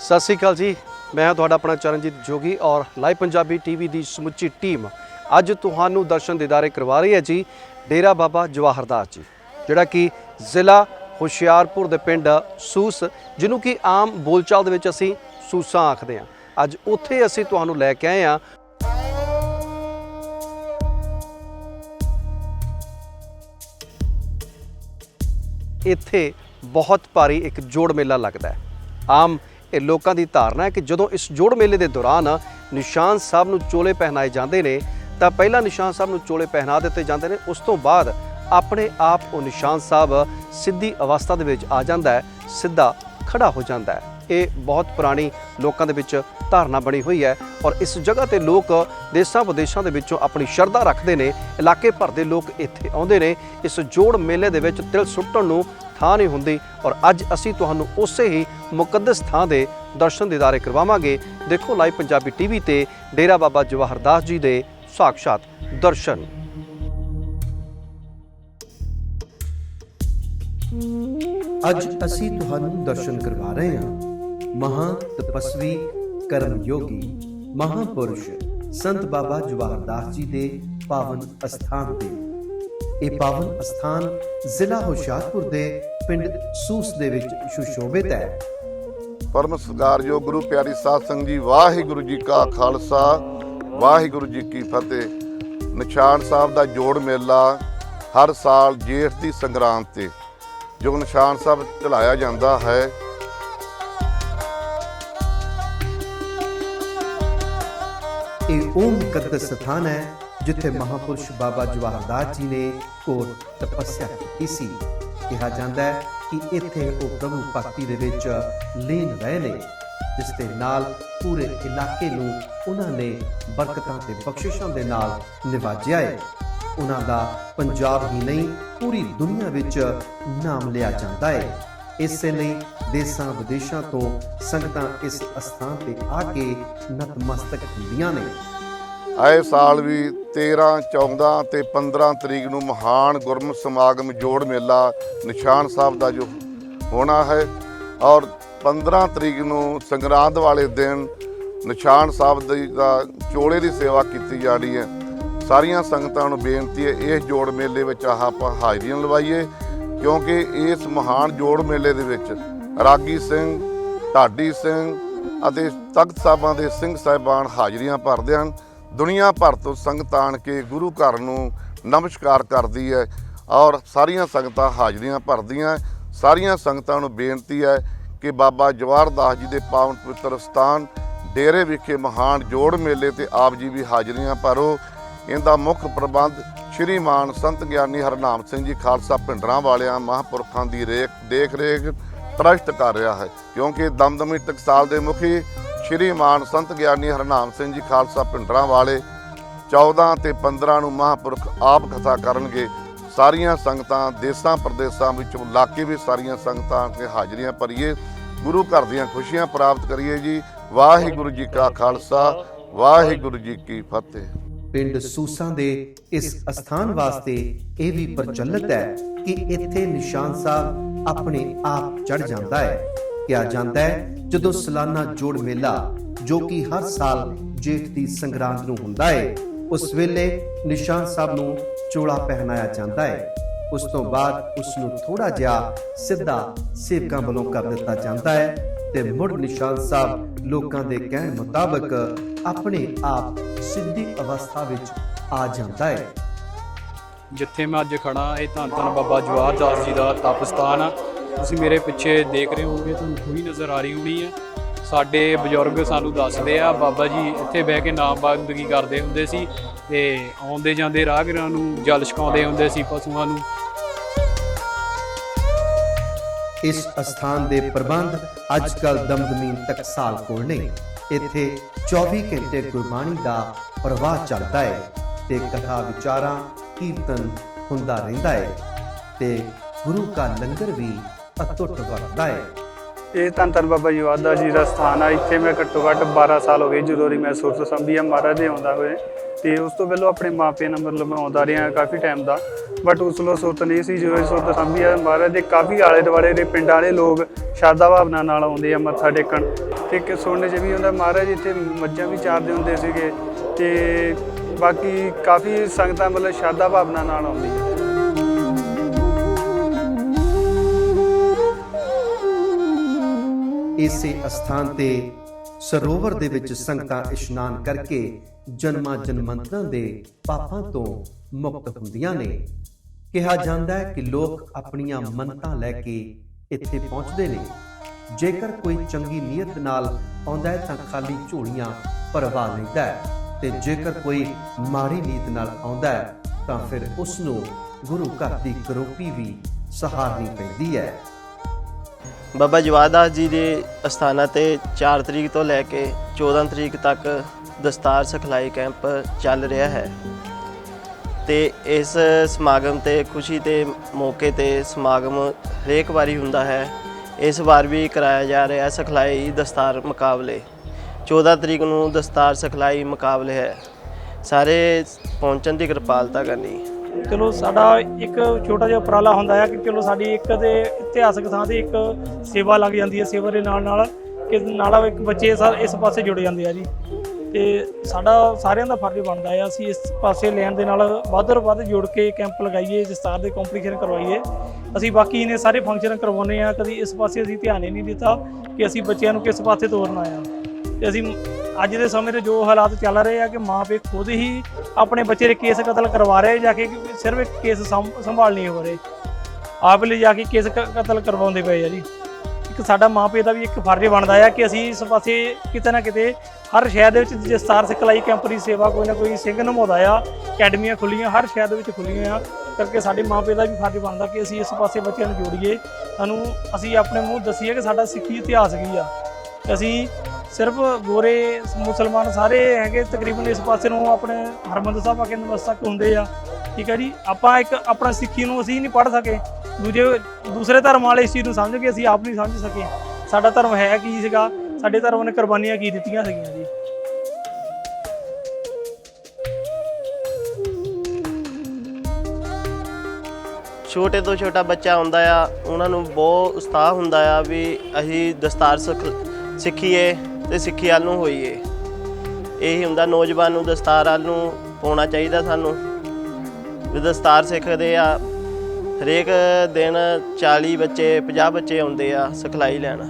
ਸਤਿ ਸ਼੍ਰੀ ਅਕਾਲ ਜੀ। ਮੈਂ ਤੁਹਾਡਾ ਆਪਣਾ ਚਰਨਜੀਤ ਜੋਗੀ ਔਰ ਲਾਈਵ ਪੰਜਾਬੀ ਟੀਵੀ ਦੀ ਸਮੁੱਚੀ ਟੀਮ ਅੱਜ ਤੁਹਾਨੂੰ ਦਰਸ਼ਨ ਦੀਦਾਰੇ ਕਰਵਾ ਰਹੀ ਹੈ ਜੀ ਡੇਰਾ ਬਾਬਾ ਜਵਾਹਰਦਾਸ ਜੀ, ਜਿਹੜਾ ਕਿ ਜ਼ਿਲ੍ਹਾ ਹੁਸ਼ਿਆਰਪੁਰ ਦੇ ਪਿੰਡ ਸੂਸ, ਜਿਹਨੂੰ ਕਿ ਆਮ ਬੋਲਚਾਲ ਦੇ ਵਿੱਚ ਅਸੀਂ ਸੂਸਾਂ ਆਖਦੇ ਹਾਂ। ਅੱਜ ਉੱਥੇ ਅਸੀਂ ਤੁਹਾਨੂੰ ਲੈ ਕੇ ਆਏ ਹਾਂ। ਇੱਥੇ ਬਹੁਤ ਭਾਰੀ ਇੱਕ ਜੋੜ ਮੇਲਾ ਲੱਗਦਾ ਹੈ। ਆਮ ਇਹ ਲੋਕਾਂ ਦੀ ਧਾਰਨਾ ਹੈ ਕਿ ਜਦੋਂ ਇਸ ਜੋੜ ਮੇਲੇ ਦੇ ਦੌਰਾਨ ਨਿਸ਼ਾਨ ਸਾਹਿਬ ਨੂੰ ਚੋਲੇ ਪਹਿਨਾਏ ਜਾਂਦੇ ਨੇ, ਤਾਂ ਪਹਿਲਾਂ ਨਿਸ਼ਾਨ ਸਾਹਿਬ ਨੂੰ ਚੋਲੇ ਪਹਿਨਾ ਦਿੱਤੇ ਜਾਂਦੇ ਨੇ, ਉਸ ਤੋਂ ਬਾਅਦ ਆਪਣੇ ਆਪ ਉਹ ਨਿਸ਼ਾਨ ਸਾਹਿਬ ਸਿੱਧੀ ਅਵਸਥਾ ਦੇ ਵਿੱਚ ਆ ਜਾਂਦਾ ਹੈ, ਸਿੱਧਾ ਖੜਾ ਹੋ ਜਾਂਦਾ ਹੈ। ਇਹ ਬਹੁਤ ਪੁਰਾਣੀ ਲੋਕਾਂ ਦੇ ਵਿੱਚ ਧਾਰਨਾ ਬਣੀ ਹੋਈ ਹੈ ਔਰ ਇਸ ਜਗ੍ਹਾ ਤੇ ਲੋਕ ਦੇਸ਼ਾਂ ਵਿਦੇਸ਼ਾਂ ਦੇ ਵਿੱਚੋਂ ਆਪਣੀ ਸ਼ਰਧਾ ਰੱਖਦੇ ਨੇ, ਇਲਾਕੇ ਭਰ ਦੇ ਲੋਕ ਇੱਥੇ ਆਉਂਦੇ ਨੇ, ਇਸ ਜੋੜ ਮੇਲੇ ਦੇ ਵਿੱਚ ਤਿਲ ਸੁੱਟਣ ਨੂੰ ਥਾਂ ਨਹੀਂ ਹੁੰਦੀ ਔਰ ਅੱਜ ਅਸੀਂ ਤੁਹਾਨੂੰ ਉਸੇ ਹੀ ਮੁਕੱਦਸ ਥਾਂ ਦੇ ਦਰਸ਼ਨ ਦੀਦਾਰੇ ਕਰਵਾਵਾਂਗੇ। ਦੇਖੋ ਲਾਈਵ ਪੰਜਾਬੀ ਟੀਵੀ ਤੇ ਡੇਰਾ ਬਾਬਾ ਜਵਾਹਰਦਾਸ ਜੀ ਦੇ ਸਾਖਸ਼ਾਤ ਦਰਸ਼ਨ। ਅੱਜ ਅਸੀਂ ਤੁਹਾਨੂੰ ਦਰਸ਼ਨ ਕਰਵਾ ਰਹੇ ਹਾਂ। ਮਹਾ ਤਪਸਵੀ ਕਰਮ ਯੋਗੀ, ਮਹਾਪੁਰਸ਼, ਸੰਤ ਬਾਬਾ ਜਵਾਹਰਦਾਸ ਜੀ ਦੇ ਪਾਵਨ ਅਸਥਾਨ ਤੇ। ਇਹ ਪਾਵਨ ਅਸਥਾਨ ਜ਼ਿਲ੍ਹਾ ਹੁਸ਼ਿਆਰਪੁਰ ਦੇ ਪਿੰਡ ਸੂਸ ਦੇ ਵਿੱਚ ਸੁਸ਼ੋਭਿਤ ਹੈ। ਪਰਮ ਸਤਿਕਾਰਯੋਗ ਗੁਰੂ, ਪਿਆਰੀ ਸਾਧ ਸੰਗਤ ਜੀ, ਵਾਹਿਗੁਰੂ ਜੀ ਕਾ ਖਾਲਸਾ, ਵਾਹਿਗੁਰੂ ਜੀ ਕੀ ਫਤਿਹ। ਨਿਸ਼ਾਨ ਸਾਹਿਬ ਦਾ ਜੋੜ ਮੇਲਾ ਹਰ ਸਾਲ ਜੇਠ ਦੀ ਸੰਗਰਾਂਦ ਤੇ, ਜੋ ਨਿਸ਼ਾਨ ਸਾਹਿਬ ਚਲਾਇਆ ਜਾਂਦਾ ਹੈ ਉਹ ਮੁਕੱਦਸ ਸਥਾਨ ਹੈ, ਜਿੱਥੇ ਮਹਾਪੁਰਸ਼ ਬਾਬਾ ਜਵਾਹਰਦਾਸ ਜੀ ਨੇ ਕੋਰ ਤਪੱਸਿਆ ਕੀਤੀ ਸੀ। ਕਿਹਾ ਜਾਂਦਾ ਹੈ ਕਿ ਇੱਥੇ ਉਹ ਪ੍ਰਭੂ ਭਗਤੀ ਦੇ ਵਿੱਚ ਲੀਨ ਰਹੇ ਨੇ, ਜਿਸ ਦੇ ਨਾਲ ਪੂਰੇ ਇਲਾਕੇ ਨੂੰ ਉਹਨਾਂ ਨੇ ਬਰਕਤਾਂ ਤੇ ਬਖਸ਼ਿਸ਼ਾਂ ਦੇ ਨਾਲ ਨਿਵਾਜਿਆ ਹੈ। ਉਹਨਾਂ ਦਾ ਪੰਜਾਬ ਹੀ ਨਹੀਂ, ਪੂਰੀ ਦੁਨੀਆ ਵਿੱਚ ਨਾਮ ਲਿਆ ਜਾਂਦਾ ਹੈ। ਇਸੇ ਲਈ ਦੇਸਾਂ ਵਿਦੇਸ਼ਾਂ ਤੋਂ ਸੰਗਤਾਂ ਇਸ ਅਸਥਾਨ ਤੇ ਆ ਕੇ ਨਤਮਸਤਕ ਹੁੰਦੀਆਂ ਨੇ। ਆਏ ਸਾਲ ਵੀ 13 14 ਤੇ 15 ਤਰੀਕ ਨੂੰ ਮਹਾਨ ਗੁਰਮਤਿ ਸਮਾਗਮ ਜੋੜ ਮੇਲਾ ਨਿਸ਼ਾਨ ਸਾਹਿਬ ਦਾ ਜੋ ਹੋਣਾ ਹੈ ਔਰ 15 ਤਰੀਕ ਨੂੰ ਸੰਗਰਾਂਦ ਵਾਲੇ ਦਿਨ ਨਿਸ਼ਾਨ ਸਾਹਿਬ ਦੀ ਦਾ ਚੋਲੇ ਦੀ ਸੇਵਾ ਕੀਤੀ ਜਾਣੀ ਹੈ। ਸਾਰੀਆਂ ਸੰਗਤਾਂ ਨੂੰ ਬੇਨਤੀ ਹੈ, ਇਸ ਜੋੜ ਮੇਲੇ ਵਿੱਚ ਆਹ ਆਪਾਂ ਹਾਜ਼ਰੀਆਂ ਲਵਾਈਏ ਕਿਉਂਕਿ ਇਸ ਮਹਾਨ ਜੋੜ ਮੇਲੇ ਦੇ ਵਿੱਚ ਰਾਗੀ ਸਿੰਘ, ਢਾਡੀ ਸਿੰਘ ਅਤੇ ਤਖਤ ਸਾਹਿਬਾਂ ਦੇ ਸਿੰਘ ਸਾਹਿਬਾਨ ਹਾਜ਼ਰੀਆਂ ਭਰਦੇ ਹਨ। ਦੁਨੀਆ ਭਰ ਤੋਂ ਸੰਗਤਾਂ ਆਣ ਕੇ ਗੁਰੂ ਘਰ ਨੂੰ ਨਮਸਕਾਰ ਕਰਦੀ ਹੈ ਔਰ ਸਾਰੀਆਂ ਸੰਗਤਾਂ ਹਾਜ਼ਰੀਆਂ ਭਰਦੀਆਂ ਸਾਰੀਆਂ ਸੰਗਤਾਂ ਨੂੰ ਬੇਨਤੀ ਹੈ ਕਿ ਬਾਬਾ ਜਵਾਹਰ ਦਾਸ ਜੀ ਦੇ ਪਾਵਨ ਪਵਿੱਤਰ ਸਥਾਨ, ਡੇਰੇ ਵਿਖੇ ਮਹਾਨ ਜੋੜ ਮੇਲੇ ਤੇ ਆਪ ਜੀ ਵੀ ਹਾਜ਼ਰੀਆਂ ਭਰੋ। ਇਹਦਾ ਮੁੱਖ ਪ੍ਰਬੰਧ ਸ਼੍ਰੀ ਮਾਨ ਸੰਤ ਗਿਆਨੀ ਹਰਨਾਮ ਸਿੰਘ ਜੀ ਖਾਲਸਾ ਪਿੰਡਰਾਂ ਵਾਲਿਆਂ, ਮਹਾਂਪੁਰਖਾਂ ਦੀ ਰੇਖ ਦੇਖ ਰੇਖ ਟਰਸਟ ਕਰ ਰਿਹਾ ਹੈ। ਕਿਉਂਕਿ ਦਮਦਮੀ ਟਕਸਾਲ ਦੇ ਮੁਖੀ ਸ਼੍ਰੀ ਮਾਨ ਸੰਤ ਗਿਆਨੀ ਹਰਨਾਮ ਸਿੰਘ ਜੀ ਖਾਲਸਾ ਪਿੰਡਰਾਂ ਵਾਲੇ 14 ਤੇ 15 ਨੂੰ ਮਹਾਂਪੁਰਖ ਆਪ ਕਥਾ ਕਰਨਗੇ। ਸਾਰੀਆਂ ਸੰਗਤਾਂ ਦੇਸਾਂ ਪ੍ਰਦੇਸਾਂ ਵਿੱਚੋਂ ਇਲਾਕੇ ਵੀ ਸਾਰੀਆਂ ਸੰਗਤਾਂ ਤੇ ਹਾਜ਼ਰੀਆਂ ਭਰੀਏ। ਗੁਰੂ ਘਰ ਦੀਆਂ ਖੁਸ਼ੀਆਂ ਪ੍ਰਾਪਤ ਕਰੀਏ ਜੀ। ਵਾਹਿਗੁਰੂ ਜੀ ਕਾ ਖਾਲਸਾ, ਵਾਹਿਗੁਰੂ ਜੀ ਕੀ ਫਤਿਹ। ਪਿੰਡ ਸੂਸਾਂ ਦੇ ਇਸ ਅਸਥਾਨ ਵਾਸਤੇ ਇਹ ਵੀ ਪ੍ਰਚਲਿਤ ਹੈ ਕਿ ਇੱਥੇ ਨਿਸ਼ਾਨ ਸਾਹਿਬ ਆਪਣੇ ਆਪ ਚੜ ਜਾਂਦਾ ਹੈ। ਕਿਹਾ ਜਾਂਦਾ ਹੈ, ਜਦੋਂ ਸਾਲਾਨਾ ਜੋੜ ਮੇਲਾ, ਜੋ ਕਿ ਹਰ ਸਾਲ ਜੇਠ ਦੀ ਸੰਗਰਾਂਦ ਨੂੰ ਹੁੰਦਾ ਹੈ, ਉਸ ਵੇਲੇ ਨਿਸ਼ਾਨ ਸਾਹਿਬ ਨੂੰ ਚੋਲਾ ਪਹਿਨਾਇਆ ਜਾਂਦਾ ਹੈ। ਉਸ ਤੋਂ ਬਾਅਦ ਉਸ ਨੂੰ ਥੋੜਾ ਜਿਹਾ ਸਿੱਧਾ ਸੇਵਕਾਂ ਵੱਲੋਂ ਕਰ ਦਿੱਤਾ ਜਾਂਦਾ ਹੈ ਤੇ ਮੁੜ ਨਿਸ਼ਾਨ ਸਾਹਿਬ ਲੋਕਾਂ ਦੇ ਕਹਿਣ ਮੁਤਾਬਕ ਆਪਣੇ ਆਪ ਸਿੱਧੀ ਅਵਸਥਾ ਵਿੱਚ ਆ ਜਾਂਦਾ ਹੈ। ਜਿੱਥੇ ਮੈਂ ਅੱਜ ਖੜਾ ਇਹ ਧੰਨ ਧੰਨ ਬਾਬਾ ਜਵਾਹਰ ਦਾਸ ਜੀ ਦਾ ਤਪ ਸਥਾਨ ਆ। ਤੁਸੀਂ ਮੇਰੇ ਪਿੱਛੇ ਦੇਖ ਰਹੇ ਹੋਗੇ ਤੁਹਾਨੂੰ ਖੂਹੀ ਨਜ਼ਰ ਆ ਰਹੀ ਹੋਣੀ ਆ ਸਾਡੇ ਬਜ਼ੁਰਗ ਸਾਨੂੰ ਦੱਸਦੇ ਆ, ਬਾਬਾ ਜੀ ਇੱਥੇ ਬਹਿ ਕੇ ਨਾਮ ਬੰਦਗੀ ਕਰਦੇ ਹੁੰਦੇ ਸੀ ਤੇ ਆਉਂਦੇ ਜਾਂਦੇ ਰਾਹਗੀਰਾਂ ਨੂੰ ਜਲ ਛਕਾਉਂਦੇ ਹੁੰਦੇ ਸੀ ਪਸ਼ੂਆਂ ਨੂੰ। ਇਸ ਅਸਥਾਨ ਦੇ ਪ੍ਰਬੰਧ ਅੱਜ ਕੱਲ ਦਮਦਮੀ ਟਕਸਾਲ ਕੋਲ ਨੇ ਇੱਥੇ 24 ਘੰਟੇ ਗੁਰਬਾਣੀ ਦਾ ਪ੍ਰਵਾਹ ਚੱਲਦਾ ਹੈ ਤੇ ਕਥਾ ਵਿਚਾਰਾਂ, ਕੀਰਤਨ ਹੁੰਦਾ ਰਹਿੰਦਾ ਹੈ ਤੇ ਗੁਰੂ ਦਾ ਲੰਗਰ ਵੀ ਅਤੁੱਟ ਵਰਤਦਾ ਹੈ ਇਹ ਧੰਨ ਧੰਨ ਬਾਬਾ ਜੀ ਜੀ ਦਾ ਸਥਾਨ ਆ। ਇੱਥੇ ਮੈਂ ਘੱਟੋ ਘੱਟ 12 ਸਾਲ ਹੋ ਗਏ ਜਦੋਂ ਦੀ ਮੈਂ ਸੁਰਤ ਸੰਭੀ ਆ, ਮਹਾਰਾਜ ਦੇ ਆਉਂਦਾ ਹੋਏ। ਤੇ ਉਸ ਤੋਂ ਪਹਿਲਾਂ ਆਪਣੇ ਮਾਪਿਆਂ ਨਾਲ ਮਤਲਬ ਮੈਂ ਆਉਂਦਾ ਰਿਹਾ ਕਾਫੀ ਟਾਈਮ ਦਾ। ਬਟ ਉਸ ਲੋ ਸੁਰਤ ਨਹੀਂ ਸੀ, ਜਦੋਂ ਇਹ ਸੁਰਤ ਸੰਭੀ ਆ, ਮਹਾਰਾਜ ਦੇ ਕਾਫੀ ਆਲੇ ਦੁਆਲੇ ਦੇ ਪਿੰਡਾਂ ਵਾਲੇ ਲੋਕ ਸ਼ਰਧਾ ਭਾਵਨਾ ਨਾਲ ਆਉਂਦੇ ਆ, ਮੱਥਾ ਟੇਕਣ। ਤੇ ਕਿ ਸੁਣਨ 'ਚ ਵੀ ਹੁੰਦਾ ਮਹਾਰਾਜ ਇੱਥੇ ਮੱਝਾਂ ਵੀ ਚਾਰਦੇ ਹੁੰਦੇ ਸੀਗੇ। ਤੇ ਬਾਕੀ ਕਾਫੀ ਸੰਗਤਾਂ ਮਤਲਬ ਸ਼ਰਧਾ ਭਾਵਨਾ ਨਾਲ ਆਉਂਦੀਆਂ। ਇਸੇ ਅਸਥਾਨ ਤੇ ਸਰੋਵਰ ਦੇ ਵਿੱਚ ਸੰਗਤਾਂ ਇਸ਼ਨਾਨ ਕਰਕੇ ਜਨਮਾਂ ਜਨਮੰਤਰਾਂ ਦੇ ਪਾਪਾਂ ਤੋਂ ਮੁਕਤ ਹੁੰਦੀਆਂ ਨੇ। ਕਿਹਾ ਜਾਂਦਾ ਹੈ ਕਿ ਲੋਕ ਆਪਣੀਆਂ ਮੰਨਤਾਂ ਲੈ ਕੇ ਇੱਥੇ ਪਹੁੰਚਦੇ ਨੇ। ਜੇਕਰ ਕੋਈ ਚੰਗੀ ਨੀਅਤ ਨਾਲ ਆਉਂਦਾ ਹੈ ਤਾਂ ਖਾਲੀ ਝੋਲੀਆਂ ਭਰਵਾ ਲੈਂਦਾ ਹੈ ਤੇ ਜੇਕਰ ਕੋਈ ਮਾੜੀ ਨੀਅਤ ਨਾਲ ਆਉਂਦਾ ਹੈ ਤਾਂ ਫਿਰ ਉਸ ਨੂੰ ਗੁਰੂ ਘਰ ਦੀ ਕਰੋਪੀ ਵੀ ਸਹਾਰਨੀ ਪੈਂਦੀ ਹੈ। ਬਾਬਾ ਜਵਾਦਾਸ ਜੀ ਦੇ ਅਸਥਾਨਾਂ ਤੇ 4 ਤਰੀਕ ਤੋਂ ਲੈ ਕੇ 14 ਤਰੀਕ ਤੱਕ ਦਸਤਾਰ ਸਿਖਲਾਈ ਕੈਂਪ ਚੱਲ ਰਿਹਾ ਹੈ। ਤੇ ਇਸ ਸਮਾਗਮ ਤੇ ਖੁਸ਼ੀ ਦੇ ਮੌਕੇ ਤੇ ਸਮਾਗਮ ਹਰੇਕ ਵਾਰੀ ਹੁੰਦਾ ਹੈ। ਇਸ ਵਾਰ ਵੀ ਕਰਾਇਆ ਜਾ ਰਿਹਾ ਹੈ ਸਿਖਲਾਈ ਦਸਤਾਰ ਮੁਕਾਬਲੇ। 14 ਤਰੀਕ ਨੂੰ ਦਸਤਾਰ ਸਿਖਲਾਈ ਮੁਕਾਬਲੇ ਹੈ। ਸਾਰੇ ਪਹੁੰਚਣ ਦੀ ਕਿਰਪਾਲਤਾ ਕਰਨੀ। ਚਲੋ ਸਾਡਾ ਇੱਕ ਛੋਟਾ ਜਿਹਾ ਉਪਰਾਲਾ ਹੁੰਦਾ ਹੈ ਕਿ ਚਲੋ ਸਾਡੀ ਇੱਕ ਤੇ ਇਤਿਹਾਸਕ ਥਾਂ ਤੇ ਇੱਕ ਸੇਵਾ ਲੱਗ ਜਾਂਦੀ ਹੈ ਸੇਵਾ ਦੇ ਨਾਲ ਨਾਲ ਕਿ ਨਾਲ ਇੱਕ ਬੱਚੇ ਸਰ ਇਸ ਪਾਸੇ ਜੁੜ ਜਾਂਦੇ ਆ ਜੀ। ਤੇ ਸਾਡਾ ਸਾਰਿਆਂ ਦਾ ਫਰਜ਼ ਬਣਦਾ ਹੈ ਅਸੀਂ ਇਸ ਪਾਸੇ ਲੈਣ ਦੇ ਨਾਲ ਵੱਧ ਤੋਂ ਵੱਧ ਜੁੜ ਕੇ ਕੈਂਪ ਲਗਾਈਏ ਦਸਤਾਰ ਦੇ ਕੰਪੀਟੀਸ਼ਨ ਕਰਵਾਈਏ। ਅਸੀਂ ਬਾਕੀ ਨੇ ਸਾਰੇ ਫੰਕਸ਼ਨ ਕਰਵਾਉਂਦੇ ਆ, ਕਦੀ ਇਸ ਪਾਸੇ ਅਸੀਂ ਧਿਆਨ ਹੀ ਨਹੀਂ ਦਿੱਤਾ ਕਿ ਅਸੀਂ ਬੱਚਿਆਂ ਨੂੰ ਕਿਸ ਪਾਸੇ ਤੋਰਨਾ ਆ। ਤੇ ਅਸੀਂ ਅੱਜ ਦੇ ਸਮੇਂ ਤੇ ਜੋ ਹਾਲਾਤ ਚੱਲ ਰਹੇ ਆ ਕਿ ਮਾਪੇ ਖੁਦ ਹੀ ਆਪਣੇ ਬੱਚੇ ਦੇ ਕੇਸ ਕਤਲ ਕਰਵਾ ਰਹੇ ਜਾ ਕੇ ਕਿ ਸਿਰਫ ਕੇਸ ਸੰਭ- ਸੰਭਾਲ ਨਹੀਂ ਹੋ ਰਹੇ। ਆਪ ਲਈ ਜਾ ਕੇ ਕੇਸ ਕਤਲ ਕਰਵਾਉਂਦੇ ਪਏ ਆ ਜੀ। ਇੱਕ ਸਾਡਾ ਮਾਪੇ ਦਾ ਵੀ ਇੱਕ ਫਰਜ਼ ਬਣਦਾ ਆ ਕਿ ਅਸੀਂ ਇਸ ਪਾਸੇ ਕਿਤੇ ਨਾ ਕਿਤੇ ਹਰ ਸ਼ਹਿਰ ਦੇ ਵਿੱਚ ਦਸਤਾਰ ਸਿਖਲਾਈ ਕੈਂਪ ਦੀ ਸੇਵਾ ਕੋਈ ਨਾ ਕੋਈ ਸਿੰਘ ਨਿਭਾਉਂਦਾ ਆ, ਅਕੈਡਮੀਆਂ ਖੁੱਲੀਆਂ ਹਰ ਸ਼ਹਿਰ ਦੇ ਵਿੱਚ ਖੁੱਲੀਆਂ ਆ। ਕਰਕੇ ਸਾਡੇ ਮਾਪੇ ਦਾ ਵੀ ਫਰਜ਼ ਬਣਦਾ ਕਿ ਅਸੀਂ ਇਸ ਪਾਸੇ ਬੱਚਿਆਂ ਨੂੰ ਜੋੜੀਏ। ਸਾਨੂੰ, ਅਸੀਂ ਆਪਣੇ ਮੂੰਹ ਦੱਸੀਏ ਕਿ ਸਾਡਾ ਸਿੱਖੀ ਇਤਿਹਾਸ ਕੀ ਆ। ਅਸੀਂ ਸਿਰਫ ਗੋਰੇ ਮੁਸਲਮਾਨ ਸਾਰੇ ਹੈਗੇ ਤਕਰੀਬਨ ਇਸ ਪਾਸੇ ਨੂੰ ਆਪਣੇ ਹਰਮੰਦਰ ਸਾਹਿਬ ਆ ਕੇ ਨਮਸਤਕ ਹੁੰਦੇ ਆ। ਠੀਕ ਹੈ ਜੀ। ਆਪਾਂ ਇੱਕ ਆਪਣਾ ਸਿੱਖੀ ਨੂੰ ਅਸੀਂ ਨਹੀਂ ਪੜ੍ਹ ਸਕੇ। ਦੂਜੇ ਦੂਸਰੇ ਧਰਮ ਵਾਲੇ ਇਸ ਚੀਜ਼ ਨੂੰ ਸਮਝ ਕੇ ਅਸੀਂ ਆਪ ਨਹੀਂ ਸਮਝ ਸਕੇ। ਸਾਡਾ ਧਰਮ ਹੈ ਕੀ ਸੀਗਾ? ਸਾਡੇ ਧਰਮ ਨੇ ਕੁਰਬਾਨੀਆਂ ਕੀ ਦਿੱਤੀਆਂ ਸੀਗੀਆਂ ਜੀ? ਛੋਟੇ ਤੋਂ ਛੋਟਾ ਬੱਚਾ ਹੁੰਦਾ ਆ, ਉਹਨਾਂ ਨੂੰ ਬਹੁਤ ਉਤਸ਼ਾਹ ਹੁੰਦਾ ਆ ਵੀ ਅਸੀਂ ਦਸਤਾਰ ਸਿੱਖ- ਸਿੱਖੀਏ। ਤੇ ਸਿੱਖੀ ਵੱਲ ਨੂੰ ਹੋਈਏ। ਇਹੀ ਹੁੰਦਾ, ਨੌਜਵਾਨ ਨੂੰ ਦਸਤਾਰ ਵੱਲ ਨੂੰ ਪਾਉਣਾ ਚਾਹੀਦਾ ਸਾਨੂੰ। ਵੀ ਦਸਤਾਰ ਸਿੱਖਦੇ ਆ, ਹਰੇਕ ਦਿਨ 40 ਬੱਚੇ 50 ਬੱਚੇ ਆਉਂਦੇ ਆ ਸਿਖਲਾਈ ਲੈਣ।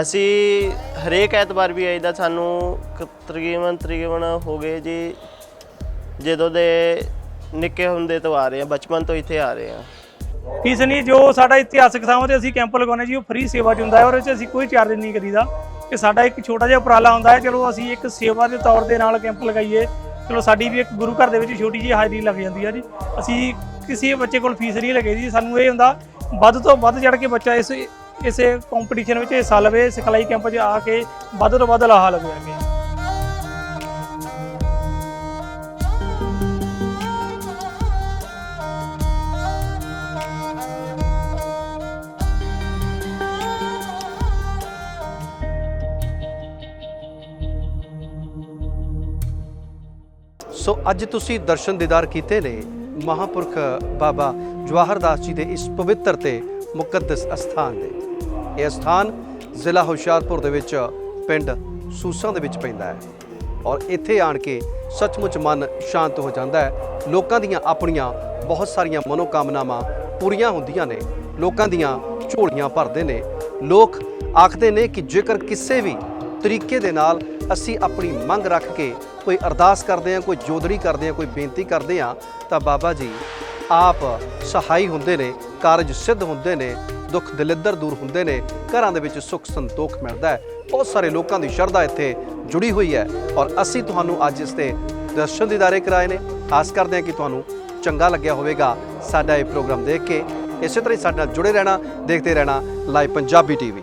ਅਸੀਂ ਹਰੇਕ ਐਤਵਾਰ ਵੀ ਆਈਦਾ, ਸਾਨੂੰ ਕ- ਤਕਰੀਬਨ ਤਕਰੀਬਨ ਹੋ ਗਏ ਜੀ, ਜਦੋਂ ਦੇ ਨਿੱਕੇ ਹੁੰਦੇ ਤੋਂ ਆ ਰਹੇ ਆ, ਬਚਪਨ ਤੋਂ ਇੱਥੇ ਆ ਰਹੇ ਆ। ਫੀਸ ਨਹੀਂ ਜੋ ਸਾਡਾ ਇਤਿਹਾਸਕ ਥਾਵਾਂ ਤੇ ਅਸੀਂ ਕੈਂਪ ਲਗਾਉਂਦੇ ਜੀ, ਉਹ ਫ੍ਰੀ ਸੇਵਾ ਚ ਹੁੰਦਾ ਹੈ ਔਰ ਇਹ 'ਚ ਅਸੀਂ ਕੋਈ ਚਾਰਜ ਨਹੀਂ ਕਰੀਦਾ। ਕਿ ਸਾਡਾ ਇੱਕ ਛੋਟਾ ਜਿਹਾ ਉਪਰਾਲਾ ਹੁੰਦਾ ਹੈ, ਚਲੋ ਅਸੀਂ ਇੱਕ ਸੇਵਾ ਦੇ ਤੌਰ ਦੇ ਨਾਲ ਕੈਂਪ ਲਗਾਈਏ। ਚਲੋ ਸਾਡੀ ਵੀ ਇੱਕ ਗੁਰੂ ਘਰ ਦੇ ਵਿੱਚ ਛੋਟੀ ਜਿਹੀ ਹਾਜ਼ਰੀ ਲੱਗ ਜਾਂਦੀ ਹੈ ਜੀ। ਅਸੀਂ ਕਿਸੇ ਬੱਚੇ ਕੋਲ ਫੀਸ ਨਹੀਂ ਲੱਗੇ ਜੀ, ਸਾਨੂੰ ਇਹ ਹੁੰਦਾ ਵੱਧ ਤੋਂ ਵੱਧ ਚੜ ਕੇ ਬੱਚਾ ਇਸ, ਇਸੇ ਕੰਪੀਟੀਸ਼ਨ ਵਿੱਚ ਹਿੱਸਾ ਲਵੇ, ਸਿਖਲਾਈ ਕੈਂਪ 'ਚ ਆ ਕੇ ਵੱਧ ਤੋਂ ਵੱਧ ਲਾਹਾ ਲਵੇ। ਅੱਗੇ ਸੋ ਅੱਜ ਤੁਸੀਂ ਦਰਸ਼ਨ ਦੀਦਾਰ ਕੀਤੇ ਨੇ ਮਹਾਪੁਰਖ ਬਾਬਾ ਜਵਾਹਰਦਾਸ ਜੀ ਦੇ ਇਸ ਪਵਿੱਤਰ ਤੇ ਮੁਕੱਦਸ ਅਸਥਾਨ ਦੇ। ਇਹ ਅਸਥਾਨ ਜ਼ਿਲ੍ਹਾ ਹੁਸ਼ਿਆਰਪੁਰ ਦੇ ਵਿੱਚ, ਪਿੰਡ ਸੂਸਾਂ ਦੇ ਵਿੱਚ ਪੈਂਦਾ ਹੈ ਔਰ ਇੱਥੇ ਆਣ ਕੇ ਸੱਚਮੁੱਚ ਮਨ ਸ਼ਾਂਤ ਹੋ ਜਾਂਦਾ ਹੈ। ਲੋਕਾਂ ਦੀਆਂ ਆਪਣੀਆਂ ਬਹੁਤ ਸਾਰੀਆਂ ਮਨੋਕਾਮਨਾਵਾਂ ਪੂਰੀਆਂ ਹੁੰਦੀਆਂ ਨੇ। ਲੋਕਾਂ ਦੀਆਂ ਝੋਲੀਆਂ ਭਰਦੇ ਨੇ। ਲੋਕ ਆਖਦੇ ਨੇ ਕਿ ਜੇਕਰ ਕਿਸੇ ਵੀ ਤਰੀਕੇ ਦੇ ਨਾਲ ਅਸੀਂ ਆਪਣੀ ਮੰਗ ਰੱਖ ਕੇ ਕੋਈ ਅਰਦਾਸ ਕਰਦੇ ਹਾਂ, ਕੋਈ ਜੋਦੜੀ ਕਰਦੇ ਹਾਂ, ਕੋਈ ਬੇਨਤੀ ਕਰਦੇ ਹਾਂ, ਤਾਂ ਬਾਬਾ ਜੀ ਆਪ ਸਹਾਈ ਹੁੰਦੇ ਨੇ, ਕਾਰਜ ਸਿੱਧ ਹੁੰਦੇ ਨੇ, ਦੁੱਖ ਦਲਿੱਦਰ ਦੂਰ ਹੁੰਦੇ ਨੇ, ਘਰਾਂ ਦੇ ਵਿੱਚ ਸੁੱਖ ਸੰਤੋਖ ਮਿਲਦਾ ਹੈ। ਬਹੁਤ ਸਾਰੇ ਲੋਕਾਂ ਦੀ ਸ਼ਰਧਾ ਇੱਥੇ ਜੁੜੀ ਹੋਈ ਹੈ ਔਰ ਅਸੀਂ ਤੁਹਾਨੂੰ ਅੱਜ ਇਸ ਤੇ ਦਰਸ਼ਨ ਦੀਦਾਰੇ ਕਰਾਏ ਨੇ। ਆਸ ਕਰਦੇ ਹਾਂ ਕਿ ਤੁਹਾਨੂੰ ਚੰਗਾ ਲੱਗਿਆ ਹੋਵੇਗਾ ਸਾਡਾ ਇਹ ਪ੍ਰੋਗਰਾਮ ਦੇਖ ਕੇ। ਇਸੇ ਤਰ੍ਹਾਂ ਹੀ ਸਾਡੇ ਨਾਲ ਜੁੜੇ ਰਹਿਣਾ, ਦੇਖਦੇ ਰਹਿਣਾ, live Punjabi TV.